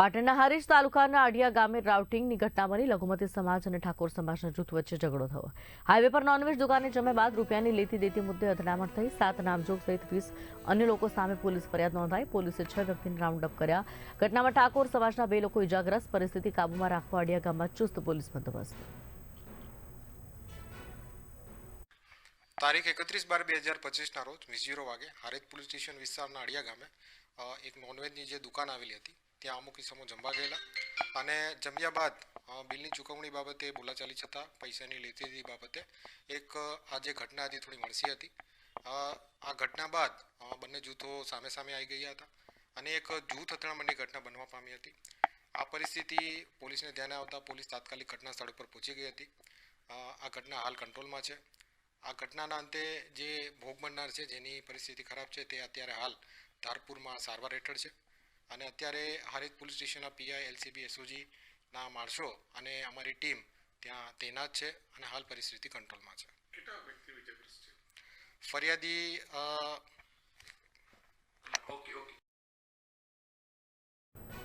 પાટણના હારીજ તાલુકાના આડિયા ગામે રાઉટિંગની ઘટના બની. લઘુમતી સમાજ અને ઠાકોર સમાજના જૂથ વચ્ચે ઝઘડો થયો. હાઈવે પર નોનવેજ દુકાને જમ્યા બાદ રૂપિયાની લેતી દેતી મુદ્દે અથડામણ થઈ. સાત નામજોગ સહિત વીસ અન્ય લોકો સામે પોલીસ ફરિયાદ નોંધાઈ. પોલીસે છ વ્યક્તિને રાઉન્ડ કર્યા. ઘટનામાં ઠાકોર સમાજના બે લોકો ઇજાગ્રસ્ત. પરિસ્થિતિ કાબૂમાં રાખવા આડિયા ગામમાં ચુસ્ત પોલીસ બંદોબસ્ત. તારીખ એકત્રીસ બાર બે હજાર પચીસના રોજ વીસ જીરો વાગે હારેજ પોલીસ સ્ટેશન વિસ્તારના અડિયા ગામે એક નોનવેજની જે દુકાન આવેલી હતી ત્યાં અમુક કિસ્સામાં જમવા ગયેલા. અને જમ્યા બાદ બિલની ચૂકવણી બાબતે બોલાચાલી છતાં પૈસાની લેતી બાબતે એક આ જે ઘટના હતી થોડી મળસી હતી. આ ઘટના બાદ બંને જૂથો સામે સામે આવી ગયા હતા. અને એક જૂથ અથડામણની ઘટના બનવા પામી હતી. આ પરિસ્થિતિ પોલીસને ધ્યાને આવતા પોલીસ તાત્કાલિક ઘટના સ્થળ પર પહોંચી ગઈ હતી. આ ઘટના હાલ કંટ્રોલમાં છે. આ ઘટનાના અંતે જે ભોગ બનનાર છે, જેની પરિસ્થિતિ ખરાબ છે, તે અત્યારે હાલ ધારપુરમાં સારવાર હેઠળ છે. અને અત્યારે હારેજ પોલીસ સ્ટેશનના પીઆઈ એલસીબી એસઓજીના માણસો અને અમારી ટીમ ત્યાં તૈનાત છે અને હાલ પરિસ્થિતિ કંટ્રોલમાં છે. ફરિયાદી